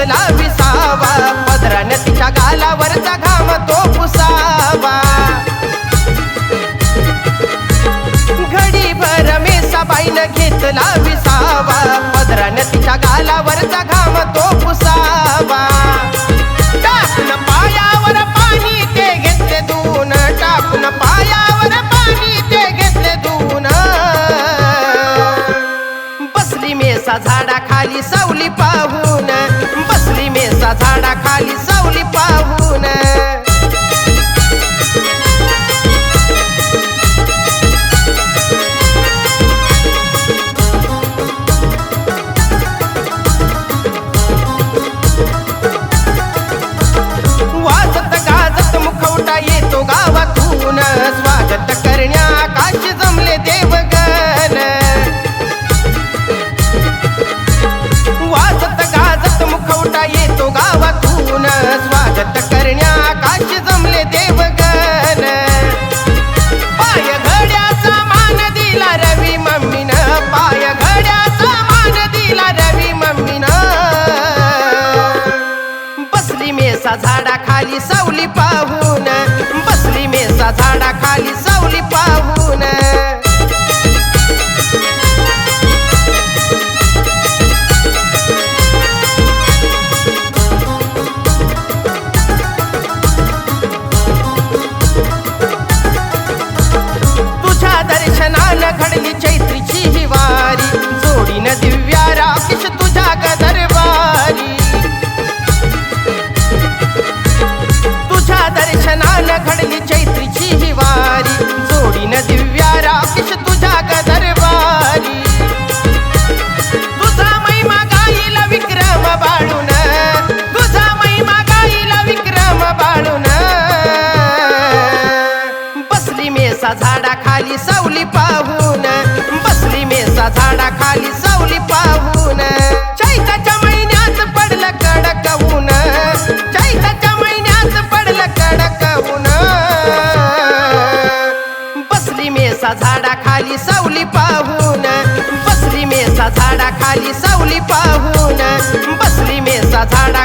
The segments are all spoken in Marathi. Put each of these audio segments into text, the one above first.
बदला विसावा. पदराने तिच्या गालावरचा घाम तो पुसावा. घडी भर मेसाबाईनं घेतला विसावा. पदराने तिच्या गालावर मेचा झाडा खाली सावली पाहून. बसली मेचा झाडा खाली सावली पाहून. बसली मेचा झाडा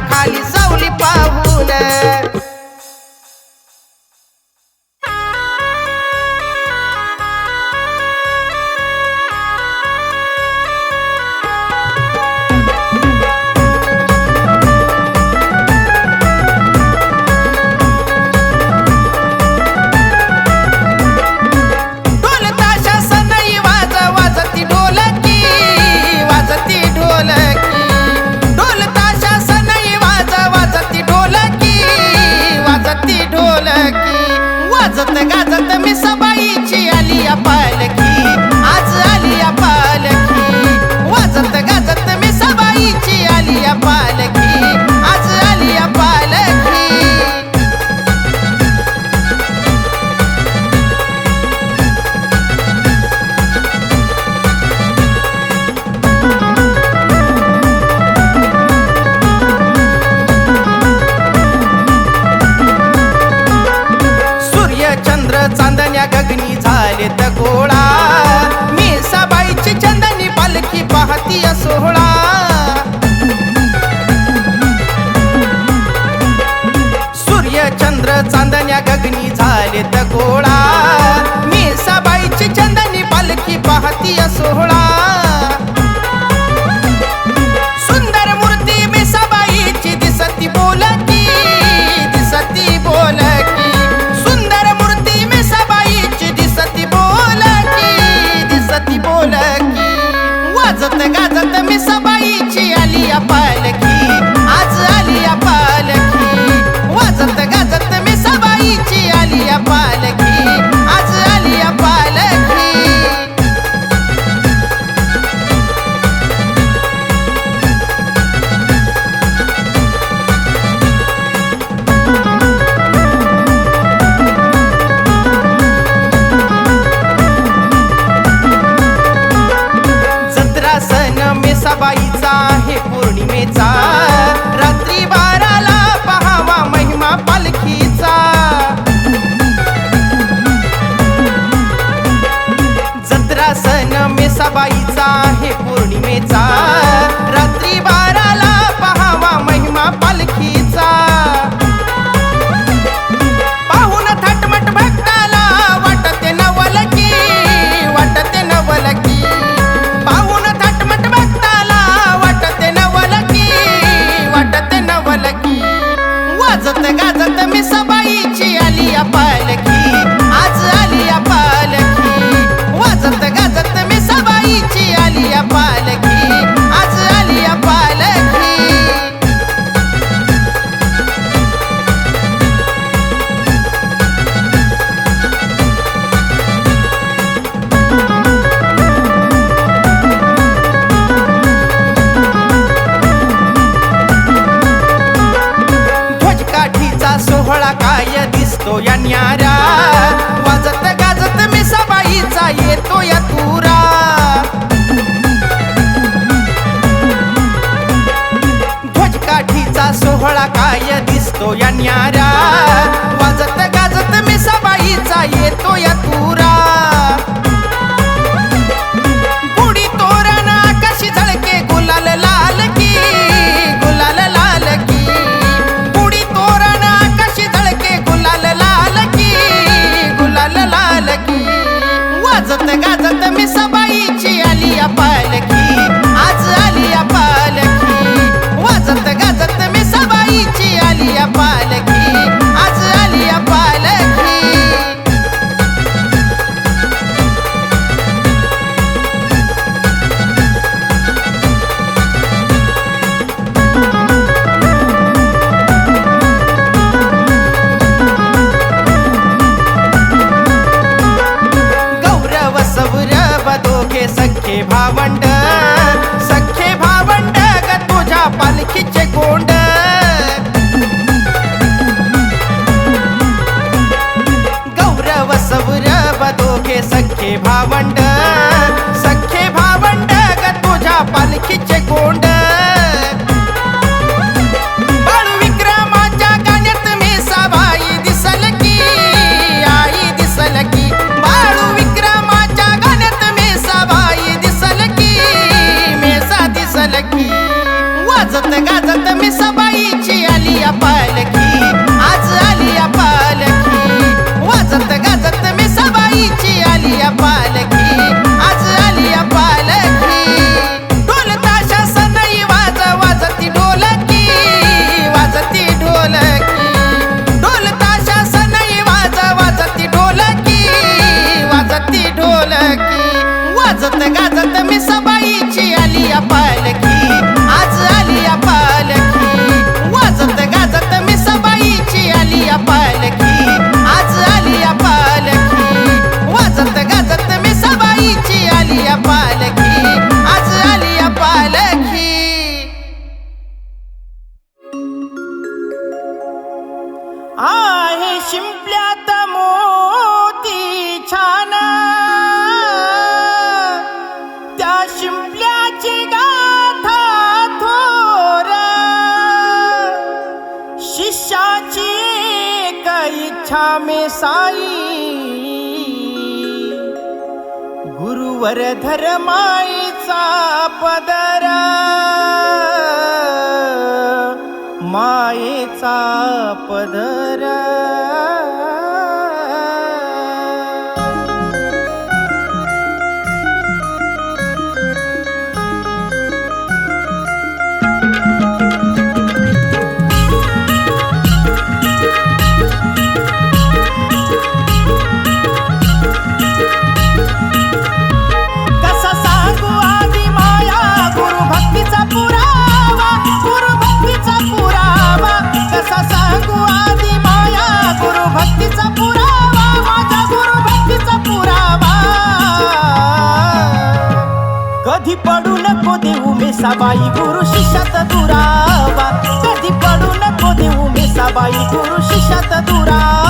चांदण्या गगनी झाले त गोळा. मी सबाईची चंदनी पालखी पाहती सोहळा. सुंदर मी दिसती बोलती दिसती सुंदर मूर्ती मी दिसती दिसती वाजत इच्छा मे साई। गुरुवर धर्माईचा पदरा। मायेचा पदर। कधी पडू नको देऊ मी सबाई गुरु शिष्यात दुरावा. कधी पडू नको देऊ मी सबाई गुरु शिष्यात दुरावा.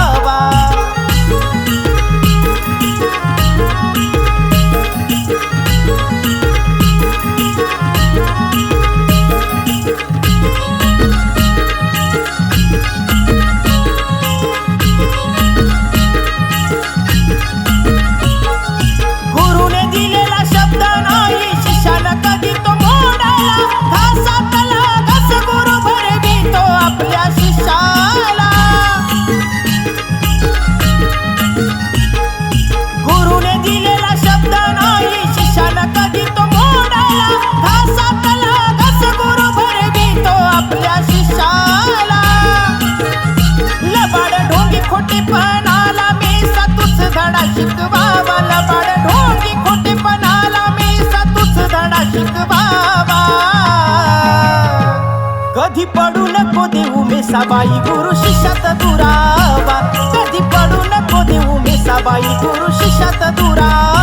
मेसाबाई गुरु शिष्यात दुरावा. कधी पडू नको देऊ मेसाबाई गुरु शिष्यात दुरावा.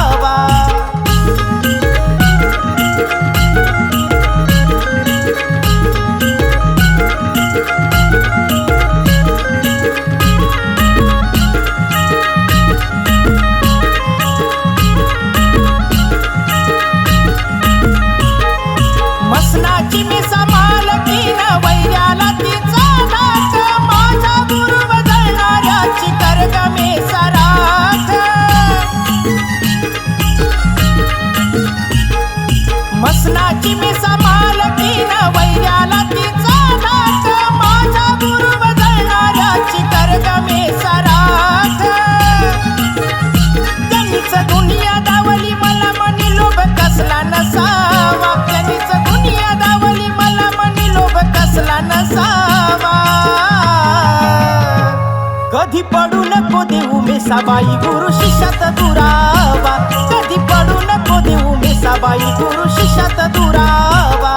कधी पडू नको देऊ मेसाबाई गुरु शिष्यात दुरावा. कधी पडू नको देऊ मेसाबाई गुरु शिष्यात दुरावा.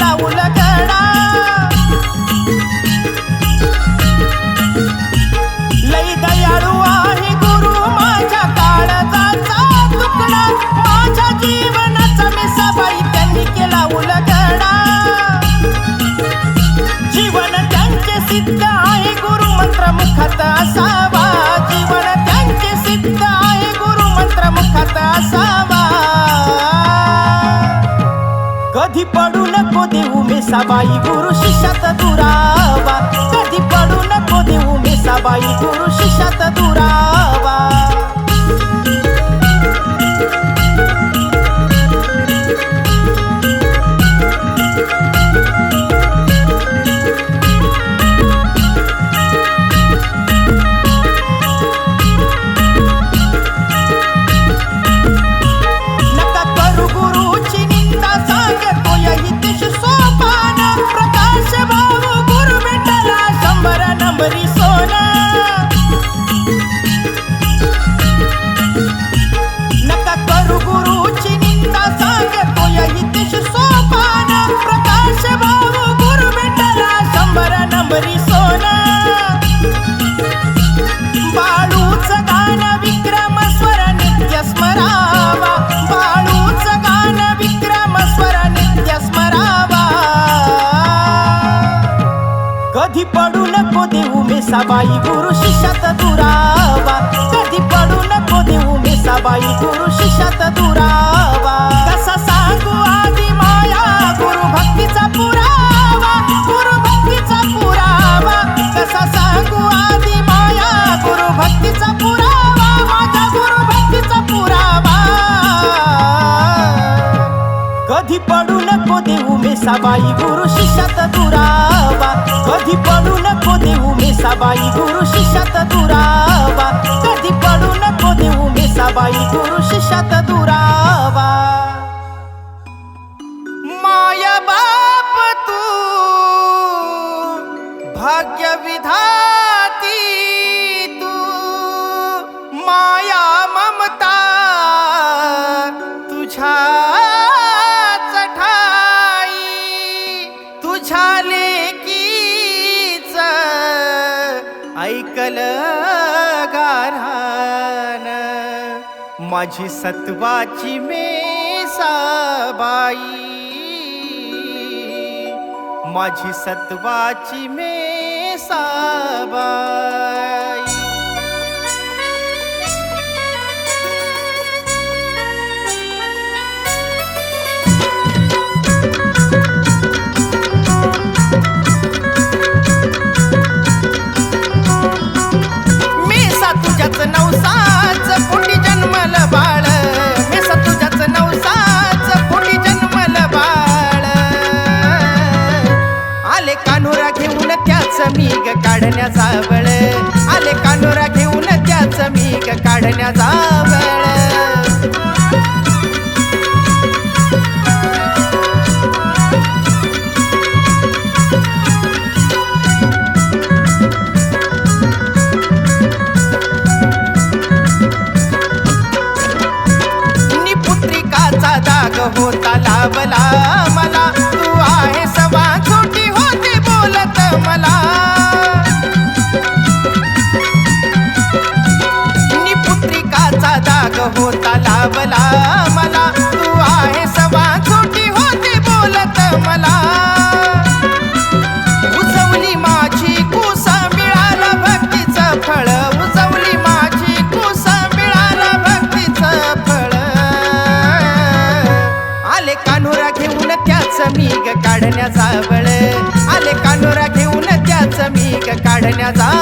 लावून कडा साबाई गुरु शिष्यात दुरावा. कधी पडू नको देऊ मी साबाई गुरु शिष्यात दुरावा. ठाई पुरुष शत दुरावा. माया बाप तू भाग्य विधाती तू. माया ममता तुझा चठाई तुझ्या माझी सत्वाची मेसाबाई माझी सत्वाची मेसाबाई मी सा तुझ्याच नवसा कानोरा घेऊन त्याच मीग काढण्याचा जावळ. आले कानोरा घेऊन त्याच मीग काढण्याचा दाग होता लावला. लाभला मला. तू आहे सवा छोटी मला. उजवली माझी मिळाला फळ. उजवली माझी मिळाला फळ. आले घेऊन मीग काढण्याचा वळ आले कान्होरा घेऊन त्याच मीग काढण्याचा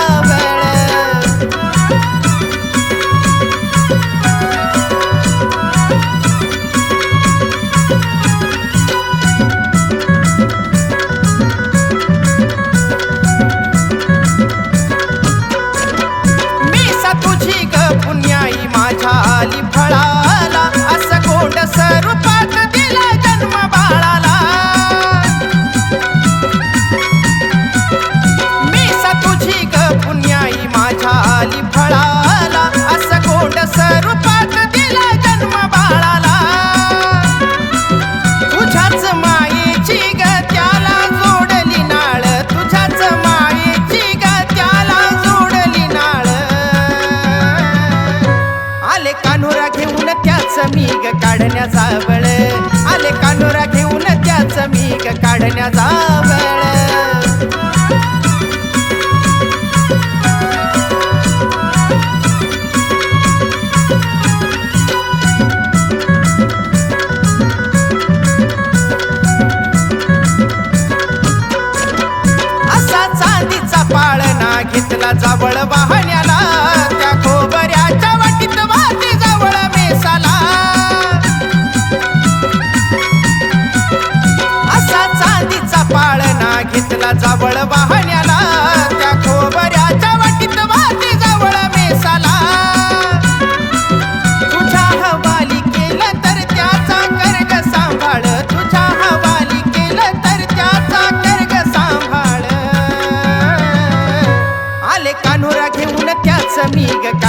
वाढण्याचा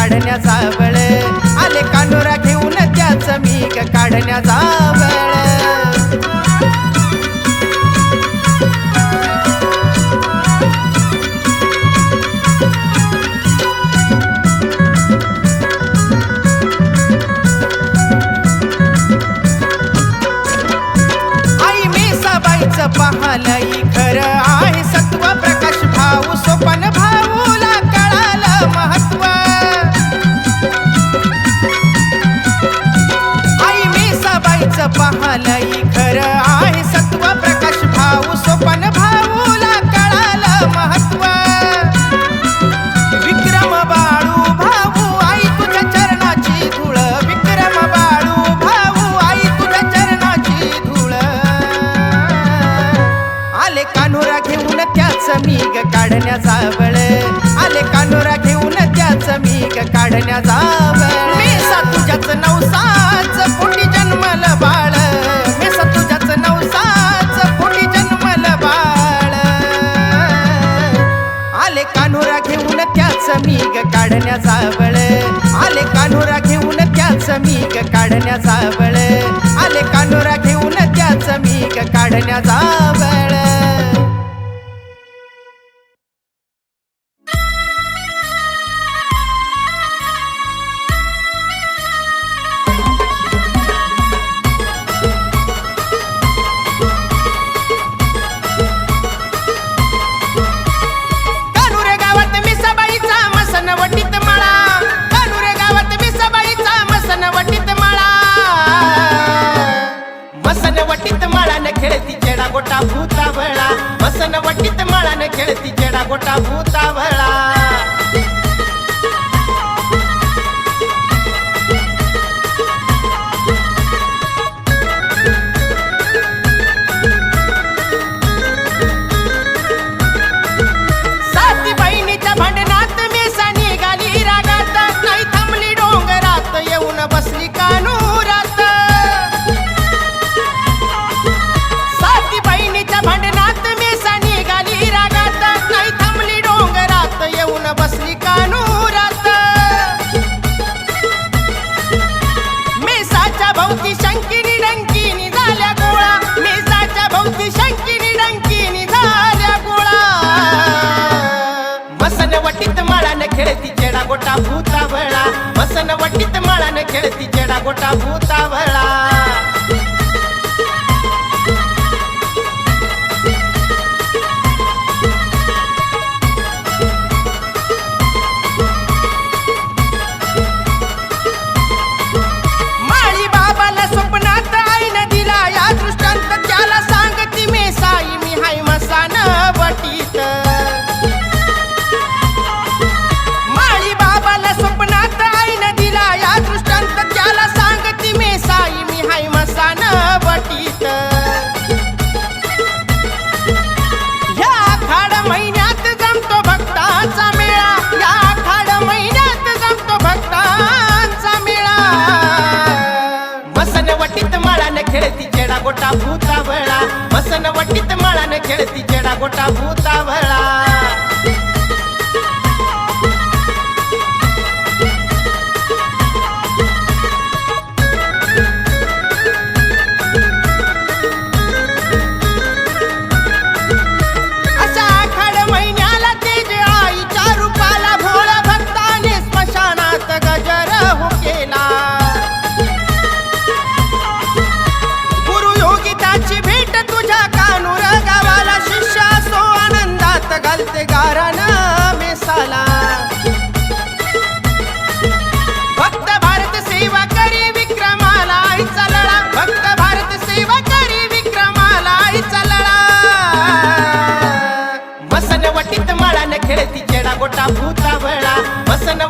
काढण्याचा बळ आले कानोरा घेऊन त्याच मी काढण्याचा सावळ. आले कानोरा घेऊन त्याच मीक काढण्या सावळ आले कानोरा घेऊन त्याच मीक काढण्या सावळ खेळती चेडा गोटा भूता भळा बसन वटीत माळानं खेळती चेडा गोटा भूता भळा वटीत माळाने खेळती चेडा गोटा भूता भळा मसन वटीत माळाने खेळती चेडा गोटा भूता भळा गोटा भूता भळा मसन वटीत मळान खेळती चेडा गोटा भूता भळा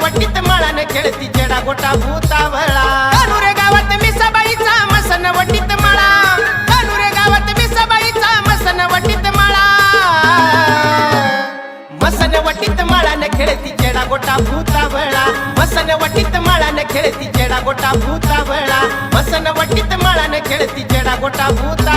वटीत मळान खेळती चेडा गोटा भूतावळा. कानुरे गावात मिसाबाईचा मसन वटीत मळा. कानुरे गावात मिसाबाईचा मसन वटीत मळा. मसन वटीत मळान खेळती चेडा गोटा भूतावळा. मसन वटीत मळान खेळती चेडा गोटा भूतावळा. मसन वटीत मळान खेळती चेडा गोटा भूत